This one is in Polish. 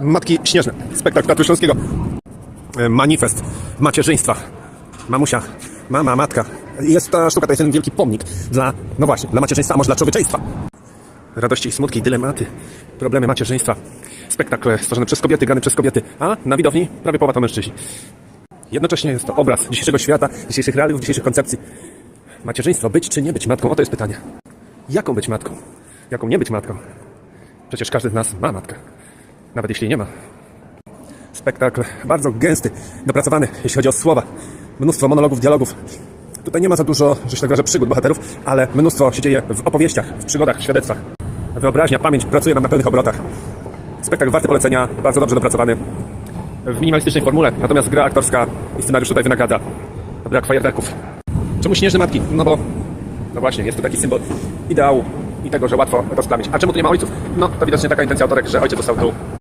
Matki Śnieżne. Spektakl Teatru Śląskiego. E, Manifest macierzyństwa. Mamusia, mama, matka. Jest ta sztuka, to jest ten wielki pomnik dla, no właśnie, dla macierzyństwa, a może dla człowieczeństwa. Radości smutki, dylematy, problemy macierzyństwa. Spektakl stworzony przez kobiety, grany przez kobiety, a na widowni prawie połowa to mężczyźni. Jednocześnie jest to obraz dzisiejszego świata, dzisiejszych realiów, dzisiejszych koncepcji. Macierzyństwo, być czy nie być matką? Oto jest pytanie. Jaką być matką? Jaką nie być matką? Przecież każdy z nas ma matkę. Nawet jeśli nie ma. Spektakl bardzo gęsty, dopracowany, jeśli chodzi o słowa. Mnóstwo monologów, dialogów. Tutaj nie ma za dużo, że się tak wyrażę, przygód bohaterów, ale mnóstwo się dzieje w opowieściach, w przygodach, w świadectwach. Wyobraźnia, pamięć pracuje nam na pełnych obrotach. Spektakl warty polecenia, bardzo dobrze dopracowany. W minimalistycznej formule, natomiast gra aktorska i scenariusz tutaj wynagradza. Brak fajerwerków. Czemu śnieżne matki? No bo, no właśnie, jest to taki symbol ideału i tego, że łatwo rozplamić. A czemu tu nie ma ojców? No, to widocznie taka intencja autorek, że ojciec został tu